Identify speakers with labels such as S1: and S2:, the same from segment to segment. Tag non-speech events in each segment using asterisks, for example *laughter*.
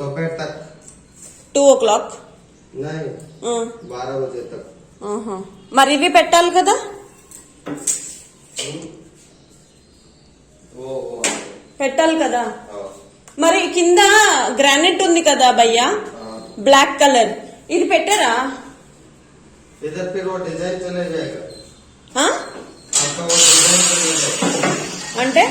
S1: दोपहर तक
S2: టూ ఓ క్లాక్
S1: नहीं बारह बजे तक
S2: మరి ఇవి పెట్టాలి కదా
S1: वो वो
S2: పెట్టాలి కదా
S1: हाँ
S2: మరి కింద గ్రానైట్ ఉంది కదా భయ్యా
S1: हाँ
S2: బ్లాక్ కలర్ ఇది పెట్టారా
S1: इधर फिर वो डिजाइन चले जाएगा
S2: ఆ?
S1: आपका वो डिजाइन चले जाएगा
S2: అంటే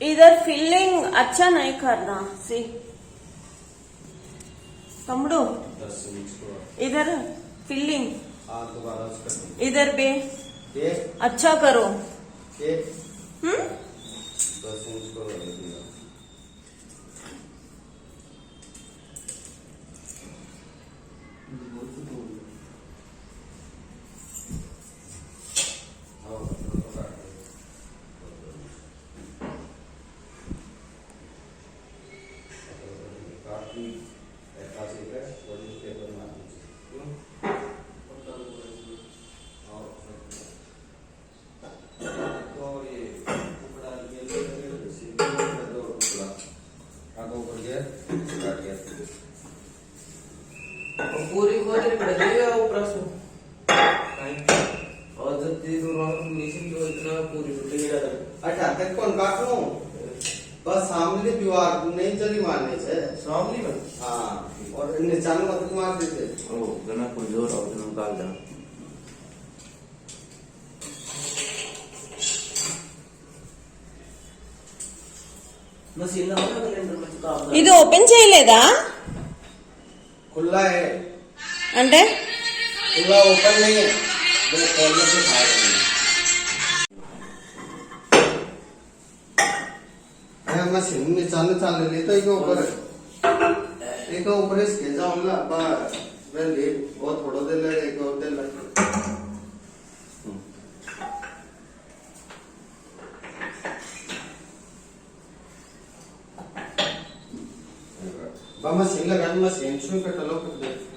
S2: इधर फिलिंग अच्छा नहीं करना सी तमड़ो इधर फिलिंग
S1: हाँ दोबारा उसका
S2: इधर भी
S1: ये
S2: अच्छा करो
S1: ये
S2: हम्म
S3: पूरी गोदरी पड़ गई है ऊपर से और जब तीन रॉक नीचे तो इतना पूरी टूट गई है
S1: अच्छा तक कौन काट लो बस सामने दीवार नहीं चली मारने से
S3: सामने में
S1: हाँ और निशान मत मार देते
S3: ओ गना कोई जोर और गना काल जा मशीन लगा ना कैलेंडर में काम
S2: ఇది ఓపెన్ చేయలేదా
S1: खुला
S2: అంటే?
S1: खुला ओपन नहीं है दो कॉर्नर से फायर मशीन निशान चाल ले तो एक ऊपर। एक ऊपर इसके जाऊँगा बस मैं ले वो थोड़ा देर लगे एक और देर लगे मशीन लगा मशीन छू कटलो कर दे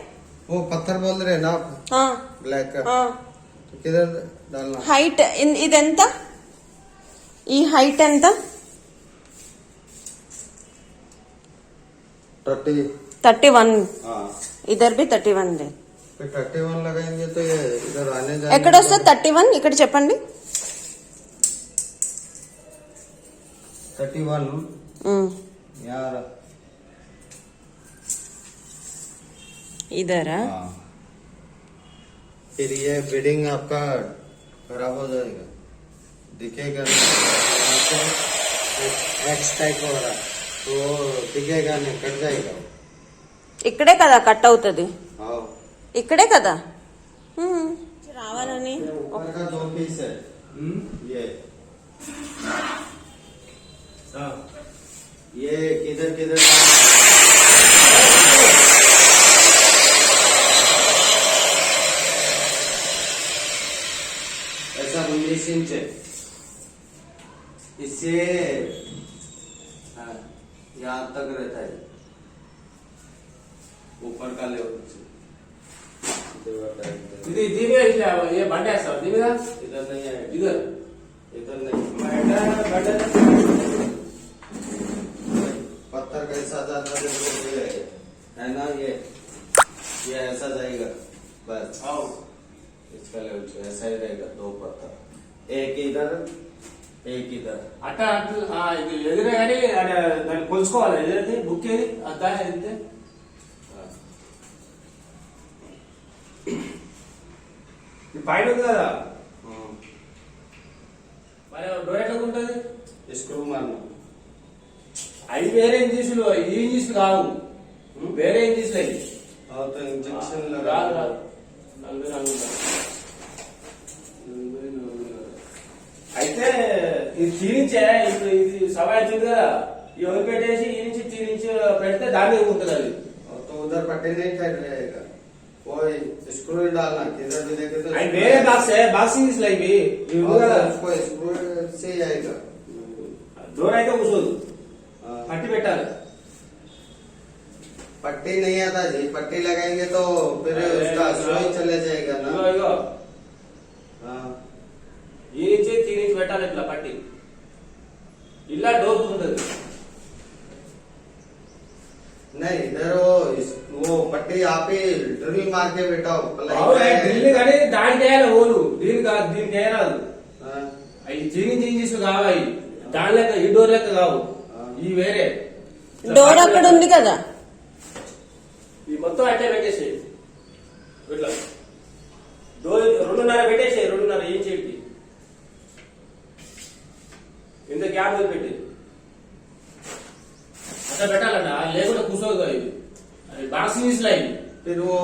S1: वो पत्थर बोल रहे हैं ना आप
S2: ఆ,
S1: ब्लैक का
S2: ఆ.
S1: तो किधर डालना
S2: హైట్ ఇన్- ఇదెంత ఈ హైట్ ఎంత
S1: थर्टी
S2: థర్టీ వన్
S1: हाँ
S2: ఇద్దరు బి థర్టీ వన్ దే
S1: फिर थर्टी वन लगाएंगे तो ये इधर आने जाने
S2: ఎక్కడ వస్తుంది థర్టీ వన్ ఇక్కడ చెప్పండి
S1: थर्टी वन
S2: ఉమ్,
S1: यार
S2: ఇదరా
S1: हाँ फिर ये बिडिंग आपका खराब हो जाएगा दिखेगा एक्स टाइप हो रहा तो दिखेगा नहीं कट जाएगा
S2: ఇక్కడే కదా కట్ అవుతుంది
S1: हाँ
S4: ఇక్కడే కదా హ్మ్. రావాలని
S1: ऊपर का दो पीस है ये ये किधर किधर ऐसा उन्नीस इंच इससे हाँ, यहाँ तक रहता है। ऊपर का लेवल
S5: दीदी धीमे ये भांडा है सर धीमे
S1: इधर नहीं है
S5: इधर?
S1: इधर नहीं। पत्थर कैसा जाता है ना ये? ये ऐसा जाएगा। बस।
S5: आओ।
S1: इसका लेवल से ऐसा ही रहेगा दो पत्थर एक इधर एक इधर
S5: అట్ట అటు ఆ, ఇది ఎదురే కానీ అది దాన్ని కొలుచుకోవాలి ఏదైతే బుక్ ఏది అద్దా ఏదైతే
S1: हाँ।
S5: ఇది పైన ఉంది కదా
S1: हाँ।
S5: మరి డోర్ ఎట్లా ఉంటుంది
S1: स्क्रू मारना
S5: అవి వేరే ఇంజీసులు ఈ ఇంజీసులు కావు వేరే ఇంజీసులు అవి
S1: और तो इंजेक्शन
S5: రాదు
S1: लगा
S5: రాదు నలభై నాలుగు అయితే ఇది తీరించే ఇప్పుడు ఇది సవాయి వచ్చింది కదా ఈ వదిలి పెట్టేసి ఈ నుంచి తీరించి పెడితే దాని మీద ఉంటుంది అది
S1: और तो उधर पट्टी नहीं टाइट रहेगा वो स्क्रू ही डालना किधर भी देखे तो
S5: అవి వేరే బాక్స్ బాక్సింగ్ ఇంజీసులు అవి ఇవి
S1: और
S5: ఉంది కదా
S1: तो उसको स्क्रू से ही आएगा
S5: డోర్ అయితే కూర్చోదు
S1: हाँ।
S5: పట్టి పెట్టాలి
S1: पट्टी नहीं आता जी पट्टी लगाएंगे तो फिर
S5: अरे
S1: उसका
S5: यार।
S1: स्लो ही चले जाएगा
S5: ఇగో
S1: ना
S5: ఇగో
S1: हाँ
S5: ఈ నుంచి తీ నుంచి పెట్టాలి ఇట్లా పట్టి ఇలా డోర్ ఉంటుంది
S1: नहीं इधर वो इस, वो पट्टी आप ही ड्रिल मार के बैठाओ
S5: అవునా డ్రిల్ కానీ దానికి వేయాలి ఓలు దీనికి కాదు దీనికి వేయరాదు
S1: हाँ,
S5: అవి జీవించి ఇంజీస్ కావాలి దాని లెక్క ఈ డోర్ లెక్క కావు ఈ వేరే
S4: డోర్ అక్కడ ఉంది కదా
S5: ఈ మొత్తం అట్టే పెట్టేసి ఇట్లా డోర్ రెండున్నర పెట్టేసి రెండున్నర ఏం చెప్పి ఇంత గ్యాప్ వదిలిపెట్టి అట్లా పెట్టాలన్న లేకుండా కూర్చోదు ఇది అది బాక్సింగ్ ఇంజీస్ లైన్
S1: फिर वो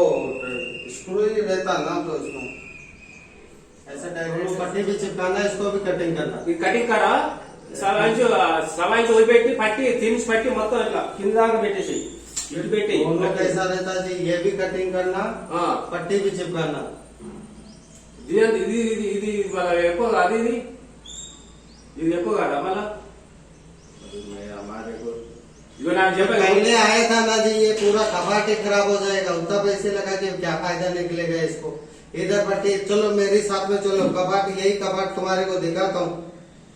S1: स्क्रू ही रहता ना तो उसमें ऐसा डायरेक्ट पट्टी भी चिपकाना इसको भी कटिंग करना
S5: ఈ కటింగ్ కాడ సవాయించు సవాయించు వదిలిపెట్టి పట్టి తినిసి పట్టి మొత్తం ఇట్లా కింద దాకా పెట్టేసి ఇటు పెట్టి
S1: दोनों कैसा रहता जी ये भी कटिंग करना
S5: ఆ,
S1: पट्टी भी चिपकाना
S5: ఇది ఇది ఇది ఇది మన ఎక్కువ కాదు ఇది ఇది ఎక్కువ కాదా మళ్ళా
S1: मैं हमारे को
S5: ఇగో నాకు చెప్పాను
S1: पहले आया था ना जी ये पूरा कबाट ही खराब हो जाएगा उतना पैसे लगा के क्या फायदा निकलेगा इसको इधर पट्टी चलो मेरे साथ में चलो कबाट यही कबाट तुम्हारे को दिखाता हूँ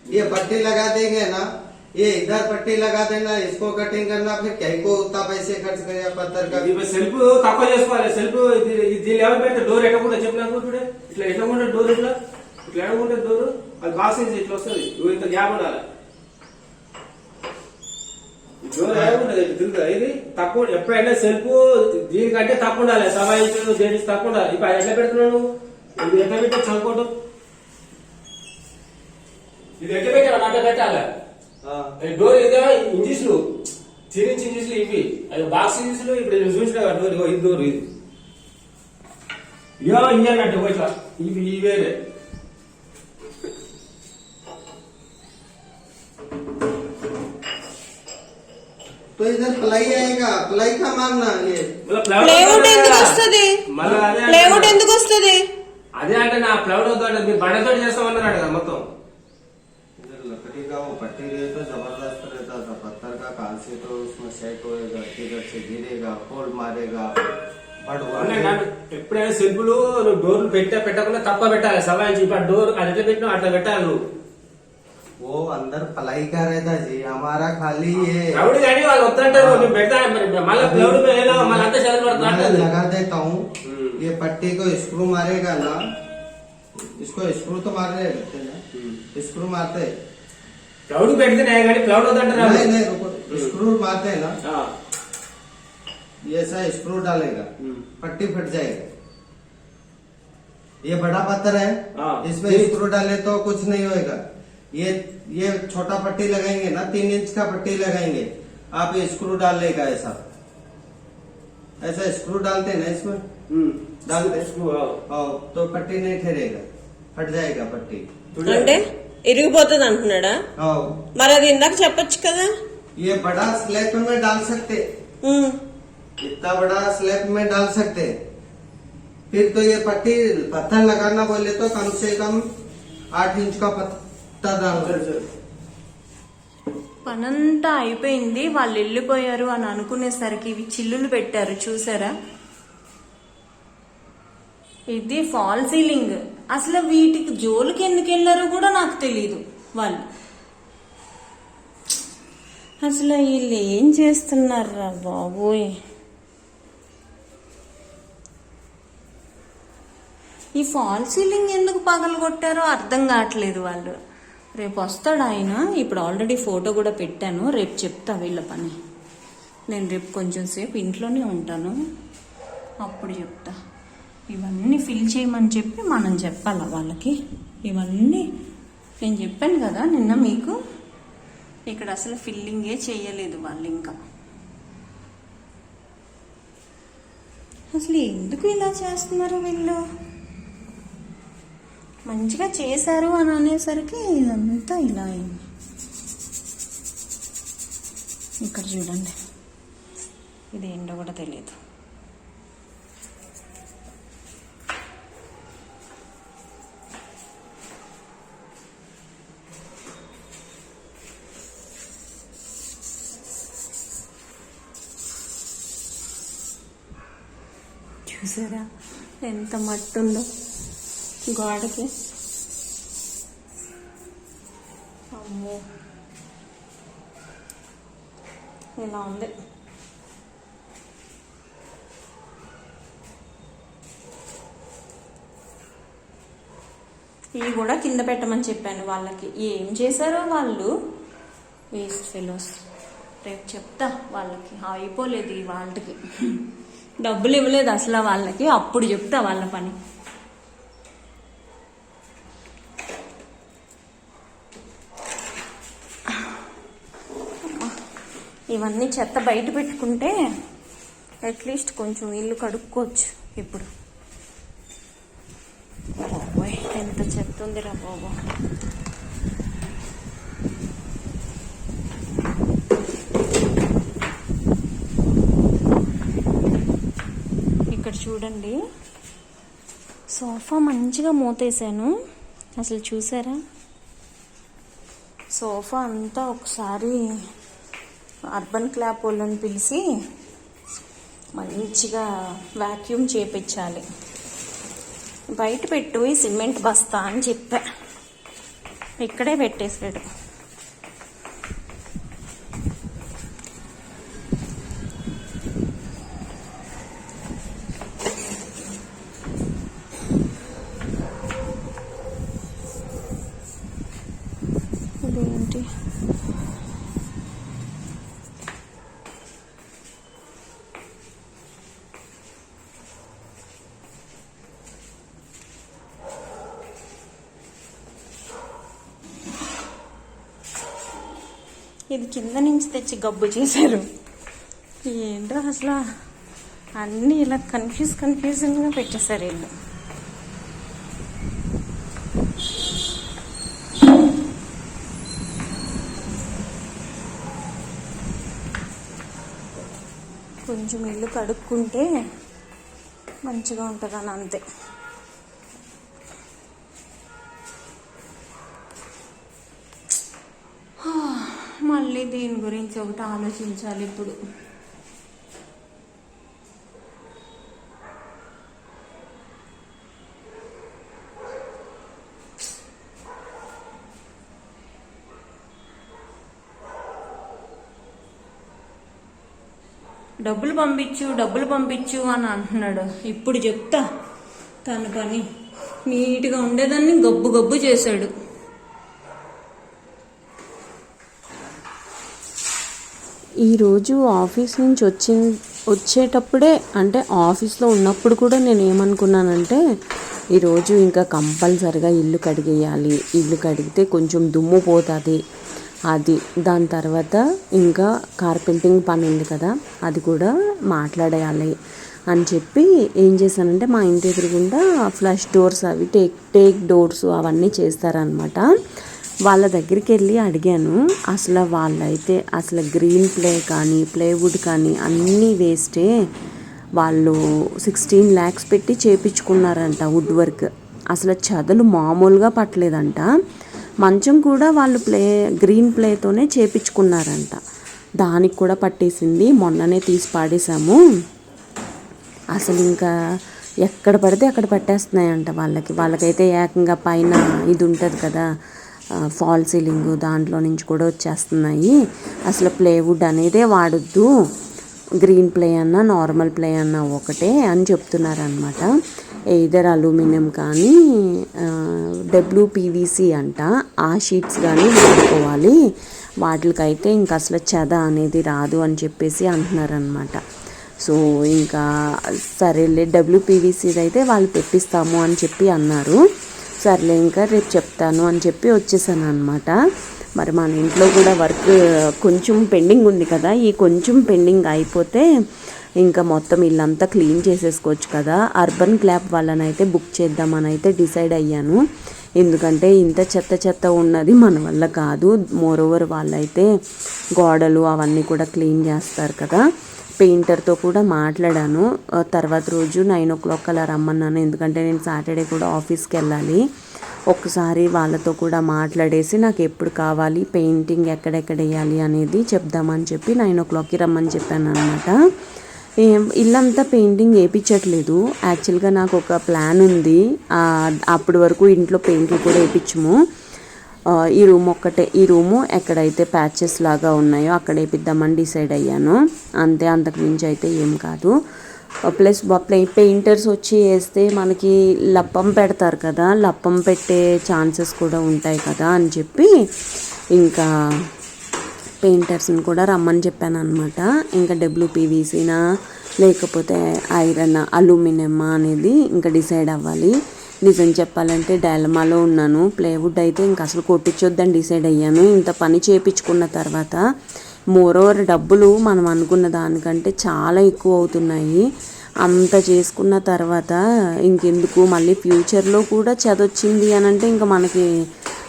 S1: ये पट्टी लगा देंगे ना ये इधर पट्टी लगा देना इसको कटिंग करना फिर कहीं को उतना पैसे खर्च करेगा पत्थर का
S5: ఇది సెల్ఫ్ తక్కువ చేసుకోవాలి సెల్ఫ్ ఇది ఇది దీని ఎవరు పెడితే డోర్ ఎట్టకుండా చెప్పినాకు ఇప్పుడే ఇట్లా ఎట్టకుండా డోర్ ఇట్లా ఇట్లా ఎడకుంటే డోర్ అది బాక్సింగ్ ఇట్లా వస్తుంది? ఇవి ఇంత గ్యాప్ ఉండాలి? డోర్ ఎడకుంటుంది ఇట్లా తిరుగుతుంది ఇది తక్కువ ఎప్పుడైనా సెల్ఫ్ దీనికంటే తక్కువ ఉండాలి. సవాయించు దేని తక్కువ ఉండాలి. ఇప్పుడు అది ఎట్లా పెడుతున్నాడు ఇది ఎట్లా పెట్టి చదువుకోవటం ఇది ఎట్లా పెట్టాలి అట్లా పెట్టాలి? డోర్ ఇదే ఇంజిస్లు చిరించి ఇంజిస్లు ఇవి. అవి బాక్స్ ఇంజిస్లు ఇప్పుడు చూసిన డోర్ ఇది డోర్ ఇది. ఇయో ఇగో ఇట్లా. ఇవి ఈ
S1: तो इधर प्लाई आएगा प्लाई का मारना ये
S4: ప్లేవుడ్ ఎందుకు వస్తుంది
S5: మళ్ళీ అదే
S4: ప్లేవుడ్
S5: అంటే-
S4: ఎందుకు వస్తుంది
S5: అదే అంటే నా ప్లౌడ్ అవుతాడు మీరు బండతో చేస్తామన్నాడు కదా మొత్తం
S1: इधर लकड़ी का वो पट्टी रहे तो जबरदस्त रहता था पत्थर का कहाँ से तो उसमें सेट होएगा किधर से गिरेगा फोल्ड मारेगा बट वो
S5: అవునండి, నాకు ఎప్పుడైనా సింపుల్ నువ్వు డోర్లు పెట్టా పెట్టకుండా తప్ప పెట్టాలి సవాయించి ఇప్పుడు డోర్ అది ఎట్లా పెట్టినా అట్లా పెట్టాలి నువ్వు
S1: वो अंदर पलाई का रहता जी हमारा खाली ये
S5: ప్లౌడ్ కానీ వాళ్ళు వద్దంటారు నువ్వు పెడతా మరి మళ్ళీ ప్లౌడ్ మీద మళ్ళీ అంతా చదువు
S1: मैं
S5: పడుతుంది
S1: लगा देता हूँ
S5: हम्म।
S1: ये पट्टी को स्क्रू मारेगा ना इसको स्क्रू तो मार रहे रहते हैं ना स्क्रू मारते हैं।
S5: క్లౌడ్ పెడితేనే కానీ క్లౌడ్ వద్దంటారు
S1: नहीं नहीं रुको स्क्रू मारते हैं ना
S5: ఆ.
S1: ये ऐसा स्क्रू डालेगा
S5: हम्म।
S1: पट्टी फट जाएगा ये बड़ा पत्थर है
S5: हाँ।
S1: इसमें
S5: ठीक।
S1: स्क्रू डाले तो कुछ नहीं होएगा ये ये छोटा पट्टी लगाएंगे ना तीन इंच का पट्टी लगाएंगे आप ये स्क्रू डाल लेगा ऐसा ऐसा स्क्रू डालते हैं ना इसमें
S5: हम्म,
S1: डालते हैं
S5: स्क्रू, हाँ।
S1: हाँ, तो पट्टी नहीं ठहरेगा फट जाएगा पट्टी
S5: చూడండి.
S4: అంటే ఇరిగిపోతుంది అంటున్నాడా
S1: हाँ
S4: మరి అది ఇందాక చెప్పొచ్చు కదా
S1: ये बड़ा स्लैब में डाल सकते
S4: ఉమ్.
S1: इतना बड़ा स्लैब में डाल सकते फिर तो ये पट्टी पत्थर लगाना बोले तो कम से कम आठ इंच का पत्थर डालना
S5: సరే సరే
S4: పనంతా అయిపోయింది వాళ్ళు వెళ్ళిపోయారు అని అనుకునేసరికి ఇవి చిల్లులు పెట్టారు చూసారా? ఇది ఫాల్ సీలింగ్. అసలు వీటికి జోలికి ఎందుకు వెళ్ళారో కూడా నాకు తెలియదు వాళ్ళు. అసలు వీళ్ళు ఏం చేస్తున్నారా బాబోయ్? ఈ ఫాల్ సీలింగ్ ఎందుకు పగలు కొట్టారో అర్థం కావట్లేదు వాళ్ళు. రేపు వస్తాడు ఆయన? ఇప్పుడు ఆల్రెడీ ఫోటో కూడా పెట్టాను. రేపు చెప్తా వీళ్ళ పని. నేను రేపు కొంచెం సేపు ఇంట్లోనే ఉంటాను. అప్పుడు చెప్తా. ఇవన్నీ ఫిల్ చేయమని చెప్పి మనం చెప్పాలా వాళ్ళకి? ఇవన్నీ నేను చెప్పాను కదా నిన్న మీకు? ఇక్కడ అసలు ఫిల్లింగే చేయలేదు వాళ్ళు ఇంకా. అసలు ఎందుకు ఇలా చేస్తున్నారు వీళ్ళు? మంచిగా చేశారు అని అనేసరికి ఇదంతా ఇలా అయింది. ఇక్కడ చూడండి. ఇది ఏంటో కూడా తెలియదు చూసారా? ఎంత మట్టుందో గోడకి. అమ్మో. ఇలా ఉంది. ఇవి కూడా కింద పెట్టమని చెప్పాను వాళ్ళకి. ఏం చేశారో వాళ్ళు? వేస్ట్ ఫెలోస్ రేపు చెప్తా వాళ్ళకి. అయిపోలేదు ఈ వాళ్ళకి. డబ్బులు ఇవ్వలేదు అసలు వాళ్ళకి. అప్పుడు చెప్తా వాళ్ళ పని. ఇవన్నీ చెత్త బయట పెట్టుకుంటే అట్లీస్ట్ కొంచెం ఇల్లు కడుక్కోవచ్చు ఇప్పుడు. బాబోయ్ ఎంత చెత్త ఉందిరా బాబు. ఇక్కడ చూడండి. సోఫా మంచిగా మూతేసాను అసలు చూసారా? సోఫా అంతా ఒకసారి అర్బన్ క్లాప్ వాళ్ళని పిలిచి మంచిగా వ్యాక్యూమ్ చేపించాలి. బయట పెట్టు ఈ సిమెంట్ బస్తా అని చెప్పా. ఇక్కడే పెట్టేసాడు ఇది కింద నుంచి తెచ్చి గబ్బు చేశారు. ఏంటో అసలు? అన్నీ ఇలా కన్ఫ్యూజ్ కన్ఫ్యూజన్గా పెట్టేశారు వీళ్ళు. కొంచెం ఇల్లు కడుక్కుంటే మంచిగా ఉంటుంది అని అంతే దీని గురించి ఒకటి ఆలోచించాలి ఇప్పుడు. డబ్బులు పంపించు డబ్బులు పంపించు అని అంటున్నాడు. ఇప్పుడు చెప్తా తన పని. నీట్గా ఉండేదాన్ని గబ్బు గబ్బు చేశాడు.
S6: ఈరోజు ఆఫీస్ నుంచి వచ్చి వచ్చేటప్పుడే అంటే ఆఫీస్లో ఉన్నప్పుడు కూడా నేను ఏమనుకున్నానంటే ఈరోజు ఇంకా కంపల్సరిగా ఇల్లు కడిగేయాలి. ఇల్లు కడిగితే కొంచెం దుమ్ము పోతుంది. అది దాని తర్వాత ఇంకా కార్పెంటింగ్ పని ఉంది కదా అది కూడా మాట్లాడేయాలి అని చెప్పి ఏం చేశానంటే మా ఇంటి ఎదురుగుండా ఫ్లష్ డోర్స్ అవి టేక్ టేక్ డోర్స్ అవన్నీ చేస్తారనమాట వాళ్ళ దగ్గరికి వెళ్ళి అడిగాను. అసలు వాళ్ళైతే అసలు గ్రీన్ ప్లే కానీ ప్లేవుడ్ కానీ అన్నీ వేస్టే వాళ్ళు సిక్స్టీన్ ల్యాక్స్ పెట్టి చేపించుకున్నారంట వుడ్ వర్క్. అసలు చదలు మామూలుగా పట్టలేదంట. మంచం కూడా వాళ్ళు ప్లే గ్రీన్ ప్లేతోనే చేపించుకున్నారంట. దానికి కూడా పట్టేసింది. మొన్ననే తీసి పాడేశాము. అసలు ఇంకా ఎక్కడ పడితే అక్కడ పట్టేస్తున్నాయంట వాళ్ళకి. వాళ్ళకైతే ఏకంగా పైన ఇది ఉంటుంది కదా ఫాల్ సీలింగ్ దాంట్లో నుంచి కూడా వచ్చేస్తున్నాయి. అసలు ప్లేవుడ్ అనేదే వాడొద్దు. గ్రీన్ ప్లే అన్నా నార్మల్ ప్లే అన్నా ఒకటే అని చెప్తున్నారనమాట ఎయిదర్ అల్యూమినియం కానీ డబ్ల్యూపీవీసీ అంట. ఆ షీట్స్ కానీ వాడుకోవాలి. వాటికైతే ఇంకా అసలు చెద అనేది రాదు అని చెప్పేసి అంటున్నారనమాట సో ఇంకా సరేలే డబ్ల్యూపీవీసీది అయితే వాళ్ళు పెట్టిస్తాము అని చెప్పి అన్నారు. సర్లే ఇంకా రేపు చెప్తాను అని చెప్పి వచ్చేసాను అనమాట మరి మన ఇంట్లో కూడా వర్క్ కొంచెం పెండింగ్ ఉంది కదా ఈ కొంచెం పెండింగ్ అయిపోతే ఇంకా మొత్తం ఇల్లంతా క్లీన్ చేసేసుకోవచ్చు కదా. అర్బన్ క్లాప్ వాళ్ళనైతే బుక్ చేద్దామని అయితే డిసైడ్ అయ్యాను. ఎందుకంటే ఇంత చెత్త చెత్త ఉన్నది మన వల్ల కాదు. మోరోవర్ వాళ్ళైతే గోడలు అవన్నీ కూడా క్లీన్ చేస్తారు కదా. పెయింటర్తో కూడా మాట్లాడాను. తర్వాత రోజు నైన్ ఓ క్లాక్ అలా రమ్మన్నాను. ఎందుకంటే నేను సాటర్డే కూడా ఆఫీస్కి వెళ్ళాలి. ఒక్కసారి వాళ్ళతో కూడా మాట్లాడేసి నాకు ఎప్పుడు కావాలి పెయింటింగ్ ఎక్కడెక్కడ వేయాలి అనేది చెప్దామని చెప్పి నైన్ ఓ క్లాక్కి రమ్మని చెప్పాను అనమాట ఇల్లంతా పెయింటింగ్ వేయించట్లేదు. యాక్చువల్గా నాకు ఒక ప్లాన్ ఉంది. అప్పటి వరకు ఇంట్లో పెయింట్లు కూడా వేయించము. ఈ రూమ్ ఒక్కటే ఈ రూము ఎక్కడైతే ప్యాచెస్ లాగా ఉన్నాయో అక్కడ వేపిద్దామని డిసైడ్ అయ్యాను. అంతే అంతకుమించి అయితే ఏం కాదు. ప్లస్ పెయింటర్స్ వచ్చి వేస్తే మనకి లప్పం పెడతారు కదా లప్పం పెట్టే ఛాన్సెస్ కూడా ఉంటాయి కదా అని చెప్పి ఇంకా పెయింటర్స్ని కూడా రమ్మని చెప్పాను అనమాట ఇంకా డబ్ల్యూపీవీసీనా లేకపోతే ఐరన్ అల్యూమినియమా అనేది ఇంకా డిసైడ్ అవ్వాలి. నిజం చెప్పాలంటే డైలమాలో ఉన్నాను. ప్లేవుడ్ అయితే ఇంకా అసలు కొట్టించొద్దని డిసైడ్ అయ్యాను. ఇంత పని చేయించుకున్న తర్వాత మోరోవర్ డబ్బులు మనం అనుకున్న దానికంటే చాలా ఎక్కువ అవుతున్నాయి. అంత చేసుకున్న తర్వాత ఇంకెందుకు? మళ్ళీ ఫ్యూచర్లో కూడా చదొచ్చింది అని అంటే ఇంకా మనకి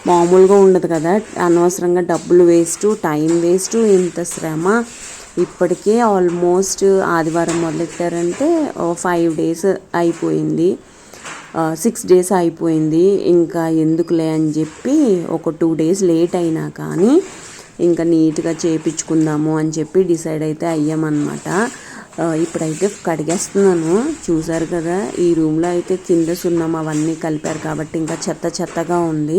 S6: మామూలుగా ఉండదు కదా. అనవసరంగా డబ్బులు వేస్ట్ టైం వేస్ట్ ఇంత శ్రమ. ఇప్పటికే ఆల్మోస్ట్ ఆదివారం మొదలెట్టారంటే ఫైవ్ డేస్ అయిపోయింది. సిక్స్ డేస్ అయిపోయింది. ఇంకా ఎందుకులే అని చెప్పి ఒక టూ డేస్ లేట్ అయినా కానీ ఇంకా నీట్గా చేపించుకుందాము అని చెప్పి డిసైడ్ అయితే అయ్యామన్నమాట. ఇప్పుడైతే కడిగేస్తున్నాను. చూసారు కదా ఈ రూమ్లో అయితే కింద సున్నం అవన్నీ కలిపారు కాబట్టి ఇంకా చెత్త చెత్తగా ఉంది.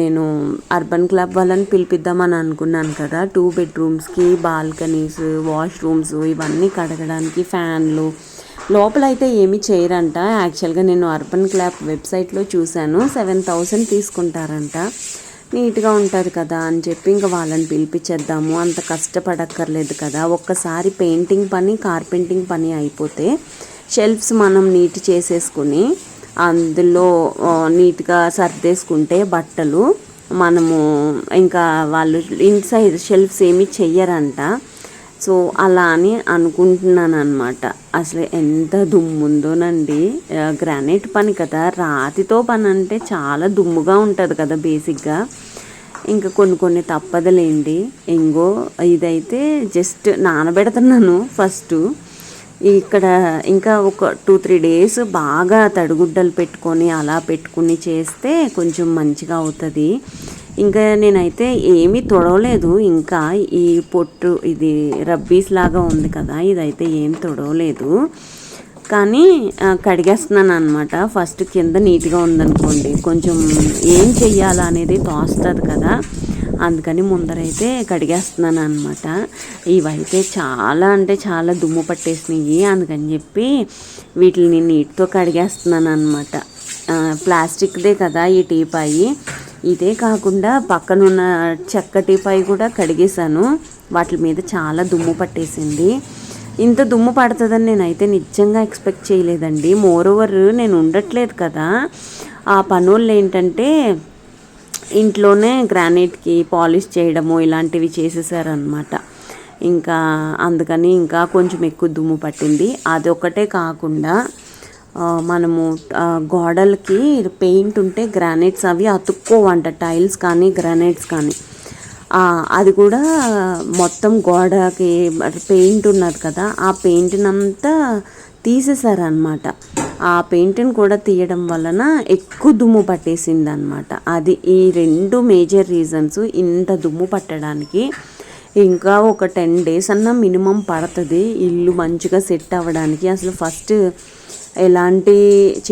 S6: నేను అర్బన్ క్లబ్ వాళ్ళని పిలిపిద్దామని అనుకున్నాను కదా టూ బెడ్రూమ్స్కి బాల్కనీస్ వాష్రూమ్స్ ఇవన్నీ కడగడానికి ఫ్యాన్లు లోపల అయితే చేయరంట. యాక్చువల్గా నేను అర్బన్ క్లాప్ వెబ్సైట్లో చూశాను. సెవెన్ థౌసండ్ తీసుకుంటారంట. నీట్గా ఉంటుంది కదా అని చెప్పి ఇంకా వాళ్ళని పిలిపించేద్దాము అంత కష్టపడక్కర్లేదు కదా. ఒక్కసారి పెయింటింగ్ పని కార్పెంటింగ్ పని అయిపోతే షెల్ఫ్స్ మనం నీట్ చేసేసుకుని అందులో నీట్గా సర్దేసుకుంటే బట్టలు మనము ఇంకా వాళ్ళు ఇన్సైడ్ షెల్ఫ్స్ ఏమి చెయ్యరంట. సో అలా అని అనుకుంటున్నాను అనమాట అసలు ఎంత దుమ్ముందోనండి. గ్రానైట్ పని కదా. రాతితో పని అంటే చాలా దుమ్ముగా ఉంటుంది కదా బేసిక్గా ఇంకా కొన్ని కొన్ని తప్పదులేండి. ఇంగో ఇదైతే జస్ట్ నానబెడుతున్నాను ఫస్ట్ ఇక్కడ ఇంకా ఒక టూ త్రీ డేస్ బాగా తడిగుడ్డలు పెట్టుకొని అలా పెట్టుకుని చేస్తే కొంచెం మంచిగా అవుతుంది. ఇంకా నేనైతే ఏమీ తొడవలేదు. ఇంకా ఈ పొట్టు ఇది రబ్బీస్ లాగా ఉంది కదా ఇదైతే ఏం తొడవలేదు. కానీ కడిగేస్తున్నాను అనమాట ఫస్ట్ కింద నీట్గా ఉందనుకోండి కొంచెం ఏం చెయ్యాలా అనేది తోస్తుంది కదా. అందుకని ముందరైతే కడిగేస్తున్నాను అనమాట ఇవైతే చాలా అంటే చాలా దుమ్ము పట్టేసినాయి అందుకని చెప్పి వీటిని నీటితో కడిగేస్తున్నాను అనమాట ప్లాస్టిక్దే కదా ఈ టీపాయి ఇదే కాకుండా పక్కనున్న చెక్క కూడా కడిగేశాను. వాటి మీద చాలా దుమ్ము పట్టేసింది. ఇంత దుమ్ము పడుతుందని నేనైతే నిజంగా ఎక్స్పెక్ట్ చేయలేదండి. మోర్ ఓవర్ నేను ఉండట్లేదు కదా. ఆ పనులు ఏంటంటే ఇంట్లోనే గ్రానైట్కి పాలిష్ చేయడము ఇలాంటివి చేసేసారనమాట ఇంకా అందుకని ఇంకా కొంచెం ఎక్కువ దుమ్ము పట్టింది. అదొకటే కాకుండా మనము గోడలకి పెయింట్ ఉంటే గ్రానైట్స్ అవి అతుక్కోవంట టైల్స్ కానీ గ్రానైట్స్ కానీ. అది కూడా మొత్తం గోడకి పెయింట్ ఉన్నది కదా ఆ పెయింట్నంతా తీసేశారనమాట ఆ పెయింట్ని కూడా తీయడం వలన ఎక్కువ దుమ్ము పట్టేసింది అనమాట అది ఈ రెండు మేజర్ రీజన్స్ ఇంత దుమ్ము పట్టడానికి. ఇంకా ఒక టెన్ డేస్ అన్నా మినిమం పడుతుంది ఇల్లు మంచిగా సెట్ అవ్వడానికి. అసలు ఫస్ట్ ఎలాంటి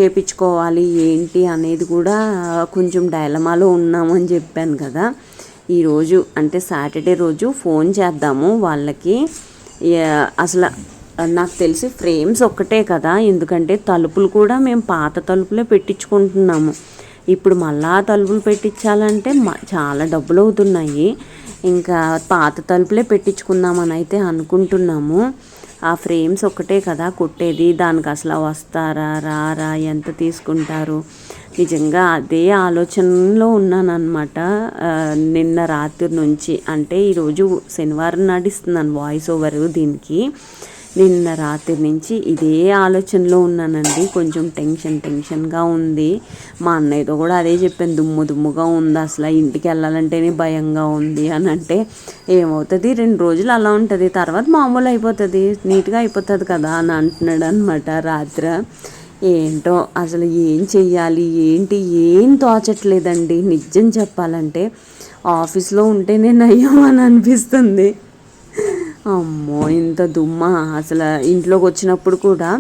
S6: చేపించుకోవాలి ఏంటి అనేది కూడా కొంచెం డైలమాలో ఉన్నామని చెప్పాను కదా. ఈరోజు అంటే సాటర్డే రోజు ఫోన్ చేద్దాము వాళ్ళకి. అసలు నాకు తెలిసి ఫ్రేమ్స్ ఒక్కటే కదా ఎందుకంటే తలుపులు కూడా మేము పాత తలుపులే పెట్టించుకుంటున్నాము. ఇప్పుడు మళ్ళా తలుపులు పెట్టించాలంటే మ- చాలా డబ్బులు అవుతున్నాయి. ఇంకా పాత తలుపులే పెట్టించుకుందామని అయితే అనుకుంటున్నాము. ఆ ఫ్రేమ్స్ ఒక్కటే కదా కుట్టేది? దానికి అసలు వస్తారా రారా? ఎంత తీసుకుంటారు? నిజంగా అదే ఆలోచనలో ఉన్నానన్నమాట. నిన్న రాత్రి నుంచి అంటే ఈరోజు శనివారం నడిస్తున్నాను వాయిస్ ఓవర్ దీనికి. నిన్న రాత్రి నుంచి ఇదే ఆలోచనలో ఉన్నానండి. కొంచెం టెన్షన్ టెన్షన్గా ఉంది. మా అన్నయ్యతో కూడా అదే చెప్పాను. దుమ్ము దుమ్ముగా ఉంది. అసలు ఇంటికి వెళ్ళాలంటేనే భయంగా ఉంది అని అంటే ఏమవుతుంది? రెండు రోజులు అలా ఉంటుంది. తర్వాత మామూలు అయిపోతుంది. నీట్గా అయిపోతుంది కదా అని అంటున్నాడు అనమాట రాత్రి. ఏంటో అసలు ఏం చెయ్యాలి? ఏంటి? ఏం తోచట్లేదండి. నిజం చెప్పాలంటే ఆఫీస్లో ఉంటేనే నయ్యం అని అనిపిస్తుంది. అమ్మో ఇంత దుమ్మ. అసలు ఇంట్లోకి వచ్చినప్పుడు కూడా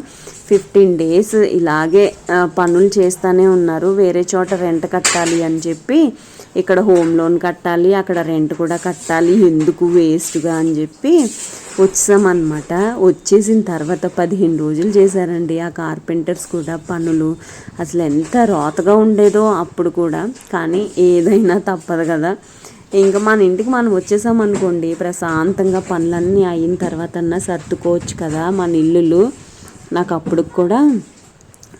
S6: ఫిఫ్టీన్ డేస్ ఇలాగే పనులు చేస్తూనే ఉన్నారు. వేరే చోట రెంట్ కట్టాలి అని చెప్పి ఇక్కడ హోమ్ లోన్ కట్టాలి అక్కడ రెంట్ కూడా కట్టాలి ఎందుకు వేస్ట్గా అని చెప్పి వచ్చామన్నమాట. వచ్చేసిన తర్వాత పదిహేను రోజులు చేశారండి ఆ కార్పెంటర్స్ కూడా పనులు. అసలు ఎంత రోతగా ఉండేదో అప్పుడు కూడా. కానీ ఏదైనా తప్పదు కదా. ఇంకా మన ఇంటికి మనం వచ్చేసాం అనుకోండి ప్రశాంతంగా పనులన్నీ అయిన తర్వాత సర్దుకోవచ్చు కదా మన ఇల్లులు. నాకు అప్పుడు కూడా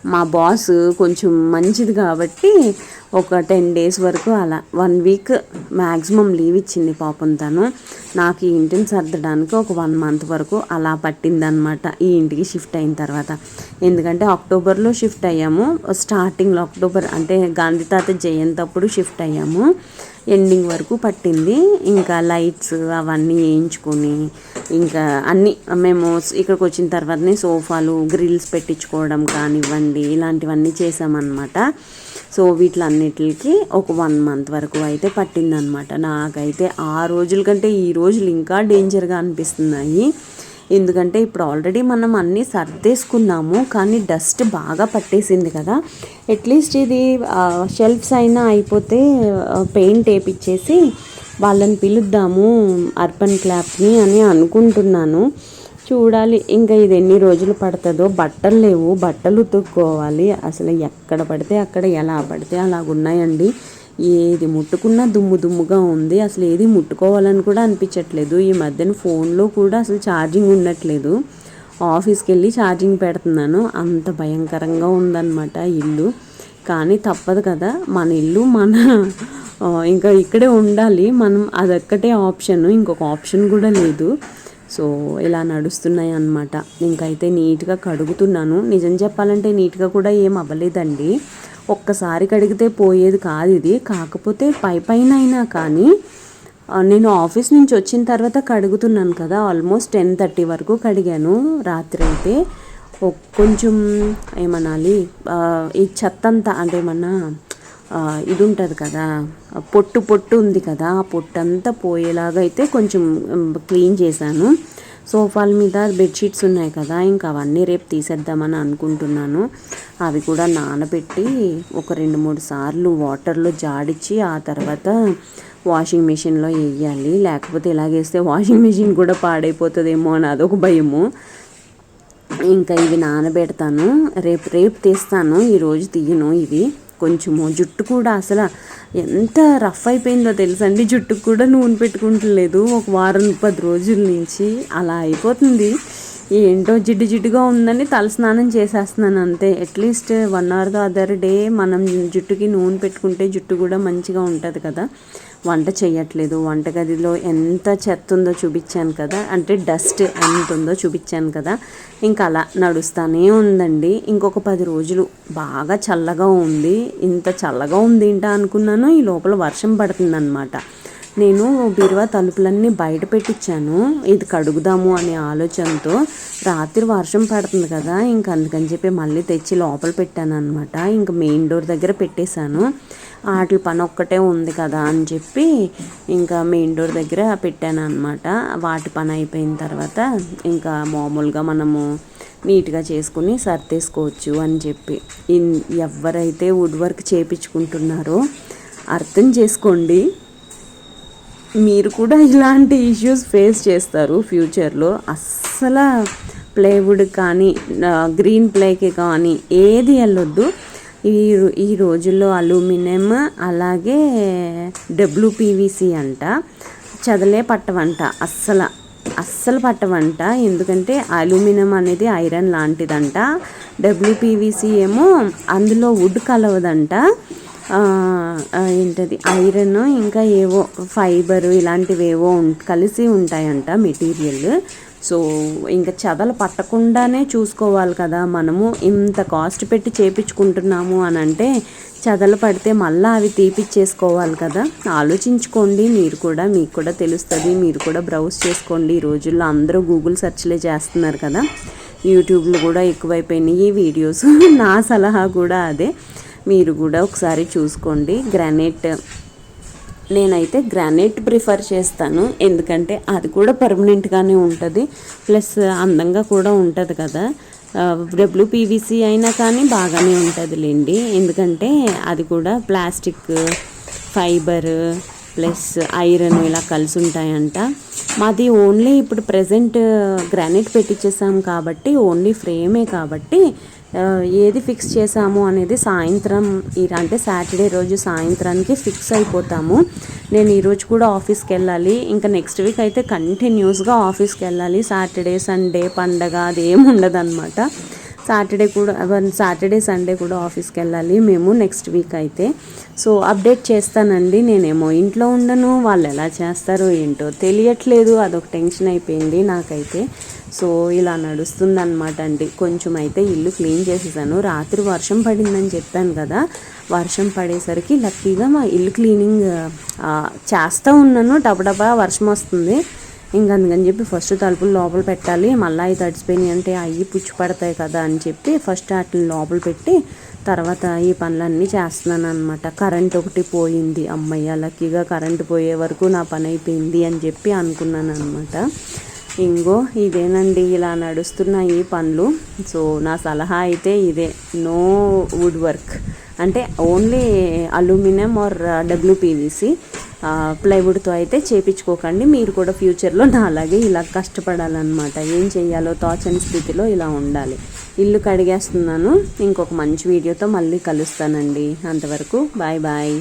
S6: మా బాస్ కొంచెం మంచిది కాబట్టి ఒక టెన్ డేస్ వరకు అలా వన్ వీక్ మ్యాక్సిమం లీవ్ ఇచ్చింది పాపం తను. నాకు ఈ ఇంటిని సర్దడానికి ఒక వన్ మంత్ వరకు అలా పట్టిందనమాట ఈ ఇంటికి షిఫ్ట్ అయిన తర్వాత. ఎందుకంటే అక్టోబర్లో షిఫ్ట్ అయ్యాము. స్టార్టింగ్లో అక్టోబర్ అంటే గాంధీ తాత జయంతి అప్పుడు షిఫ్ట్ అయ్యాము. ఎండింగ్ వరకు పట్టింది. ఇంకా లైట్స్ అవన్నీ వేయించుకొని ఇంకా అన్నీ మేము ఇక్కడికి వచ్చిన తర్వాతనే సోఫాలు గ్రిల్స్ పెట్టించుకోవడం కానివ్వండి ఇలాంటివన్నీ చేసామన్నమాట. సో వీటిలన్నిటికి ఒక వన్ మంత్ వరకు అయితే పట్టిందనమాట నాకైతే ఆ రోజుల కంటే ఈ రోజులు ఇంకా డేంజర్గా అనిపిస్తున్నాయి. ఎందుకంటే ఇప్పుడు ఆల్రెడీ మనం అన్నీ సర్దేసుకున్నాము కానీ డస్ట్ బాగా పట్టేసింది కదా. అట్లీస్ట్ ఇది షెల్ఫ్స్ అయినా అయిపోతే పెయింట్ వేపించేసి వాళ్ళని పిలుద్దాము అర్బన్ క్లాప్ని అని అనుకుంటున్నాను. చూడాలి ఇంకా ఇది ఎన్ని రోజులు పడుతుందో. బట్టలు లేవు బట్టలు ఉతుక్కోవాలి. అసలు ఎక్కడ పడితే అక్కడ ఎలా పడితే అలాగున్నాయండి. ఏది ముట్టుకున్నా దుమ్ము దుమ్ముగా ఉంది. అసలు ఏది ముట్టుకోవాలని కూడా అనిపించట్లేదు. ఈ మధ్యన ఫోన్లో కూడా అసలు ఛార్జింగ్ ఉండట్లేదు. ఆఫీస్కి వెళ్ళి ఛార్జింగ్ పెడుతున్నాను. అంత భయంకరంగా ఉందన్నమాట ఇల్లు. కానీ తప్పదు కదా మన ఇల్లు మన ఇంకా ఇక్కడే ఉండాలి. మనం అదొక్కటే ఆప్షన్. ఇంకొక ఆప్షన్ కూడా లేదు. సో ఇలా నడుస్తున్నాయి అన్నమాట. ఇంకైతే నీట్గా కడుగుతున్నాను. నిజం చెప్పాలంటే నీట్గా కూడా ఏం అవ్వలేదండి. ఒక్కసారి కడిగితే పోయేది కాదు ఇది. కాకపోతే పై పైన అయినా కానీ నేను ఆఫీస్ నుంచి వచ్చిన తర్వాత కడుగుతున్నాను కదా. ఆల్మోస్ట్ టెన్ థర్టీ వరకు కడిగాను రాత్రి అయితే. కొంచెం ఏమనాలి ఈ చెత్త అంతా అంటే ఏమన్నా ఇది ఉంటుంది కదా. పొట్టు పొట్టు ఉంది కదా. ఆ పొట్టు అంతా పోయేలాగా అయితే కొంచెం క్లీన్ చేశాను. సోఫాల మీద బెడ్షీట్స్ ఉన్నాయి కదా ఇంకా అవన్నీ రేపు తీసేద్దామని అనుకుంటున్నాను. అవి కూడా నానబెట్టి ఒక రెండు మూడు సార్లు వాటర్లో జాడిచ్చి ఆ తర్వాత వాషింగ్ మిషన్లో వేయాలి. లేకపోతే ఇలాగేస్తే వాషింగ్ మిషన్ కూడా పాడైపోతుందేమో అని అదొక భయము. ఇంకా ఇవి నానబెడతాను. రేపు రేపు తీస్తాను. ఈరోజు తీయను ఇవి. కొంచెము. జుట్టు కూడా అసలు ఎంత రఫ్ అయిపోయిందో తెలుసండి. జుట్టుకు కూడా నూనె పెట్టుకుంటలేదు. ఒక వారం పది రోజుల నుంచి అలా అయిపోతుంది. ఏంటో జిడ్డు జిడ్డుగా ఉందని తలస్నానం చేసేస్తున్నాను అంతే. At least one hour the other day మనం జుట్టుకి నూనె పెట్టుకుంటే జుట్టు కూడా మంచిగా ఉంటుంది కదా. వంట చేయట్లేదు వంటగదిలో ఎంత చెత్త ఉందో చూపించాను కదా. అంటే డస్ట్ ఎంత ఉందో చూపించాను కదా. ఇంకా అలా నడుస్తూనే ఉందండి. ఇంకొక పది రోజులు బాగా చల్లగా ఉంది. ఇంత చల్లగా ఉంది ఏంటా అనుకున్నాను ఈ లోపల వర్షం పడుతుందన్నమాట. నేను బీరువా తలుపులన్నీ బయట పెట్టించాను ఇది కడుగుదాము అనే ఆలోచనతో రాత్రి వర్షం పడుతుంది కదా ఇంక అందుకని చెప్పి మళ్ళీ తెచ్చి లోపల పెట్టాను అనమాట ఇంక మెయిన్ డోర్ దగ్గర పెట్టేశాను. వాటి పని ఒక్కటే ఉంది కదా అని చెప్పి ఇంకా మెయిన్ డోర్ దగ్గర పెట్టాను అనమాట వాటి పని అయిపోయిన తర్వాత ఇంకా మామూలుగా మనము నీట్గా చేసుకుని సర్దేసుకోవచ్చు అని చెప్పి. ఎవరైతే వుడ్ వర్క్ చేయించుకుంటున్నారో అర్థం చేసుకోండి. మీరు కూడా ఇలాంటి ఇష్యూస్ ఫేస్ చేస్తారు ఫ్యూచర్లో అస్సలు ప్లేవుడ్ కానీ గ్రీన్ ప్లేకి కానీ ఏది వెళ్ళొద్దు. ఈ ఈ రోజుల్లో అల్యూమినియం అలాగే డబ్ల్యూపీవీసీ అంట. చదలే పట్టవంట. అస్సలు అస్సలు పట్టవంట. ఎందుకంటే అల్యూమినియం అనేది ఐరన్ లాంటిదంట. డబ్ల్యూపీవీసీ ఏమో అందులో వుడ్ కలవదంట. ఏంటది? ఐరన్ ఇంకా ఏవో ఫైబర్ ఇలాంటివి ఏవో ఉం- కలిసి ఉంటాయంట మెటీరియల్. సో ఇంకా చదలు పట్టకుండానే చూసుకోవాలి కదా మనము. ఇంత కాస్ట్ పెట్టి చేపించుకుంటున్నాము అని అంటే చదలు పడితే మళ్ళీ అవి తీపిచ్చేసుకోవాలి కదా. ఆలోచించుకోండి మీరు కూడా మీకు కూడా తెలుస్తుంది. మీరు కూడా బ్రౌజ్ చేసుకోండి. ఈ రోజుల్లో అందరూ గూగుల్ సెర్చ్లే చేస్తున్నారు కదా. యూట్యూబ్లో కూడా ఎక్కువైపోయినాయి. ఈ వీడియోస్ *laughs* నా సలహా కూడా అదే. మీరు కూడా ఒకసారి చూసుకోండి. గ్రానైట్ నేనైతే గ్రానైట్ ప్రిఫర్ చేస్తాను. ఎందుకంటే అది కూడా పర్మనెంట్గానే ఉంటుంది. ప్లస్ అందంగా కూడా ఉంటుంది కదా. డబ్ల్యూపీవీసీ అయినా కానీ బాగానే ఉంటుందిలేండి ఎందుకంటే అది కూడా ప్లాస్టిక్ ఫైబర్ ప్లస్ ఐరన్ ఇలా కలిసి ఉంటాయంట. మాది ఓన్లీ ఇప్పుడు ప్రజెంట్ గ్రానైట్ పెట్టించేసాం కాబట్టి ఓన్లీ ఫ్రేమే కాబట్టి ఏది ఫిక్స్ చేసాము అనేది సాయంత్రం అంటే సాటర్డే రోజు సాయంత్రానికి ఫిక్స్ అయిపోతాము. నేను ఈరోజు కూడా ఆఫీస్కి వెళ్ళాలి. ఇంకా నెక్స్ట్ వీక్ అయితే కంటిన్యూస్గా ఆఫీస్కి వెళ్ళాలి. సాటర్డే సండే పండగ అదేం ఉండదన్నమాట. సాటర్డే కూడా uh, సాటర్డే సండే కూడా ఆఫీస్కి వెళ్ళాలి. మేము నెక్స్ట్ వీక్ అయితే. సో అప్డేట్ చేస్తానండి. నేనేమో ఇంట్లో ఉండను. వాళ్ళు ఎలా చేస్తారో ఏంటో తెలియట్లేదు. అదొక టెన్షన్ అయిపోయింది నాకైతే. సో ఇలా నడుస్తుందన్నమాట అండి. కొంచెం అయితే ఇల్లు క్లీన్ చేసేసాను. రాత్రి వర్షం పడిందని చెప్పాను కదా. వర్షం పడేసరికి లక్కీగా మా ఇల్లు క్లీనింగ్ చేస్తూ ఉన్నాను. డబడబా వర్షం వస్తుంది. ఇంక అందుకని చెప్పి ఫస్ట్ తలుపులు లోపల పెట్టాలి. మళ్ళీ అవి తడిసిపోయినాయి అంటే అవి పుచ్చిపడతాయి కదా అని చెప్పి ఫస్ట్ వాటిని లోపల పెట్టి తర్వాత ఈ పనులన్నీ చేస్తున్నాను అనమాట కరెంట్ ఒకటి పోయింది. అమ్మయ్య లక్కీగా కరెంట్ పోయే వరకు నా పని అయిపోయింది అని చెప్పి అనుకున్నాను అనమాట ఇంగో ఇదేనండి ఇలా నడుస్తున్న ఈ పనులు. సో నా సలహా అయితే ఇదే. No wood work. అంటే ఓన్లీ అల్యూమినియం ఆర్ డబ్ల్యూపీవీసీ ప్లైవుడ్తో అయితే చేపించుకోకండి. మీరు కూడా ఫ్యూచర్లో నా అలాగే ఇలా కష్టపడాలన్నమాట. ఏం చేయాలో తోచని స్థితిలో ఇలా ఉండాలి. ఇల్లు కడిగేస్తున్నాను. ఇంకొక మంచి వీడియోతో మళ్ళీ కలుస్తానండి. అంతవరకు బాయ్ బాయ్.